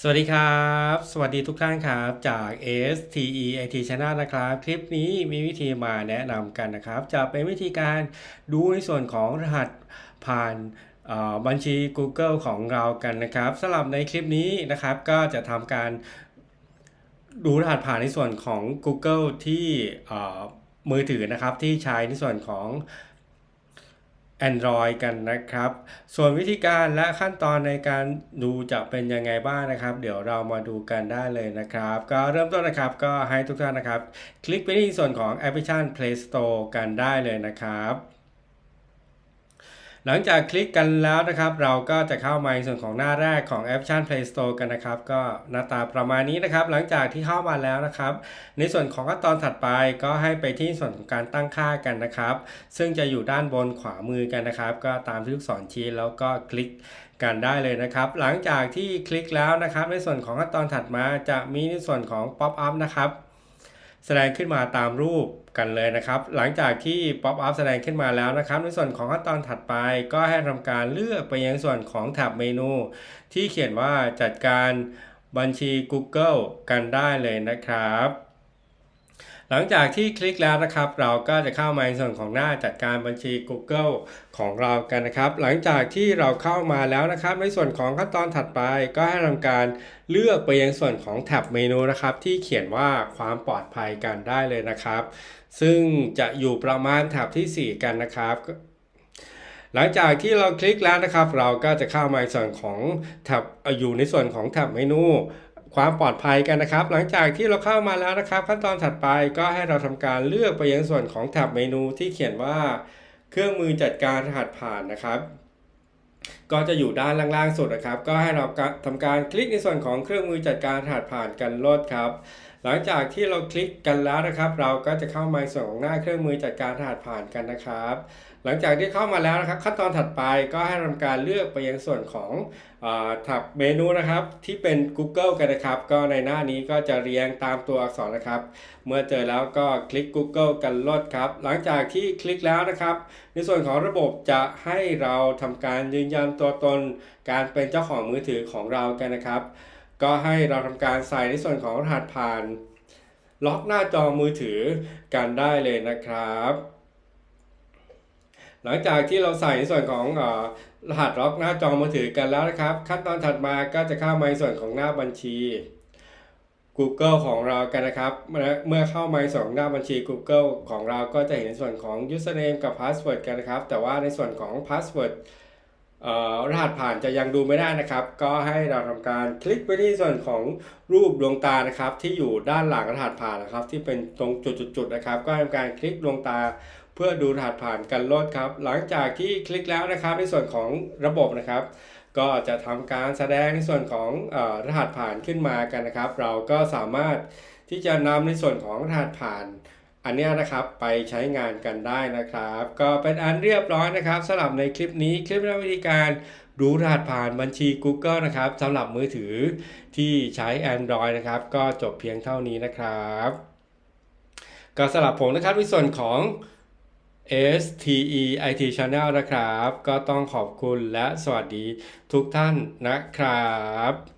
สวัสดีครับ สวัสดีทุกท่านครับ จาก STE IT Channel นะครับ คลิปนี้มีวิธีมาแนะนำกันนะครับ จะเป็นวิธีการดูในส่วนของรหัสผ่านเอ่อบัญชี Google ของเรากันนะครับสำหรับในคลิปนี้นะครับก็จะทำการดูรหัสผ่านในส่วนของ Google ที่เอ่อมือถือนะครับที่ใช้ในส่วนของ Android กันนะครับ ส่วนวิธีการและขั้นตอนในการดูจะเป็นยังไงบ้างนะครับ เดี๋ยวเรามาดูกันได้เลยนะครับ ก็เริ่มต้นนะครับก็ให้ทุกท่านนะครับ คลิกไปที่ส่วนของแอปพลิเคชัน Play Store กันได้เลยนะครับ หลังจากคลิกกันแล้วนะครับ เราก็จะเข้ามาในส่วนของหน้าแรกของแอปชัน Play Store กันนะครับ ก็หน้าตาประมาณนี้นะครับ หลังจากที่เข้ามาแล้วนะครับ ในส่วนของขั้นตอนถัดไปก็ให้ไปที่ส่วนของการตั้งค่ากันนะครับ ซึ่งจะอยู่ด้านบนขวามือกันนะครับ ก็ตามที่ลูกศรชี้แล้วก็คลิกกันได้เลยนะครับ หลังจากที่คลิกแล้วนะครับ ในส่วนของขั้นตอนถัดมาจะมีในส่วนของ Pop up นะครับ แสดงขึ้นมาตามรูปกันเลยนะครับ หลังจากที่ Pop up แสดงขึ้นมาแล้วนะครับ ในส่วนของขั้นตอนถัดไปก็ให้ทำการเลือกไปยังส่วนของแท็บเมนู ที่เขียนว่าจัดการบัญชี Google กันได้เลยนะครับ หลังจากที่คลิกแล้วนะครับ เราก็จะเข้ามาในส่วนของหน้าจัดการบัญชี Google ของเรากันนะครับ หลังจากที่เราเข้ามาแล้วนะครับ ในส่วนของขั้นตอนถัดไปก็ให้ทำการเลือกไปยังส่วนของแท็บเมนูนะครับ ที่เขียนว่าความปลอดภัยกันได้เลยนะครับ ซึ่งจะอยู่ประมาณแท็บที่ 4 กันนะครับหลังจากที่เราคลิกแล้วนะครับ เราก็จะเข้ามาในส่วนของแท็บอยู่ในส่วนของแท็บเมนู ความปลอดภัยกันนะครับ หลังจากที่เราเข้ามาแล้วนะครับ ขั้นตอนถัดไปก็ให้เราทำการเลือกไปยังส่วนของแท็บเมนูที่เขียนว่า เครื่องมือจัดการรหัสผ่านนะครับก็จะอยู่ด้านล่างๆสุดนะครับ ก็ให้เราทำการคลิกในส่วนของเครื่องมือจัดการรหัสผ่านกันลดครับ หลังจากที่เราคลิกกันแล้วนะครับ เราก็จะเข้ามาในส่วนของหน้าเครื่องมือจัดการรหัสผ่านกันนะครับ หลังจากที่เข้ามาแล้วนะครับ ขั้นตอนถัดไปก็ให้ทำการเลือกไปยังส่วนของอาแท็บเมนูนะครับที่เป็น Google กันนะครับ ก็ในหน้านี้ก็จะเรียงตามตัวอักษรนะครับ เมื่อเจอแล้วก็คลิก Google กันลดครับ หลังจากที่คลิกแล้วนะครับ ในส่วนของระบบจะให้เราทำการยืนยันตัวตนการเป็นเจ้าของมือถือของเรากันนะครับ ก็ให้เราทำการใส่ในส่วนของรหัสผ่าน ล็อกหน้าจอมือถือกันได้เลยนะครับ หลังจากที่เราใส่ในส่วนของรหัสล็อกหน้าจอมือถือกันแล้วนะครับ ขั้นตอนถัดมาก็จะเข้ามาในส่วนของหน้าบัญชี Google ของเรากันนะครับ เมื่อเข้ามาในส่วนของหน้าบัญชี Google ของเราก็จะเห็นในส่วนของ username กับ password กันนะครับ แต่ว่าในส่วนของ password รหัสผ่านจะยังดูไม่ได้นะครับ ก็ให้เราทำการคลิกไปที่ส่วนของรูปดวงตานะครับ ที่อยู่ด้านหลังรหัสผ่านนะครับ ที่เป็นตรงจุดๆนะครับ ก็ทำการคลิกดวงตาเพื่อดูรหัสผ่านกันลดครับ หลังจากที่คลิกแล้วนะครับในส่วนของระบบนะครับ ก็จะทำการแสดงในส่วนของอรหัสผ่านขึ้นมากันนะครับ เราก็สามารถที่จะนำในส่วนของรหัสผ่าน อันนี้นะครับไปใช้งานกันได้นะครับ ก็เป็นอันเรียบร้อยนะครับสำหรับในคลิปนี้คลิปวิธีการดูรหัสผ่านบัญชี Google นะครับสำหรับมือถือที่ใช้ Android นะครับ ก็จบเพียงเท่านี้นะครับ ก็สำหรับผมนะครับในส่วนของ STE IT Channel นะครับ ก็ต้องขอบคุณและสวัสดีทุกท่านนะครับ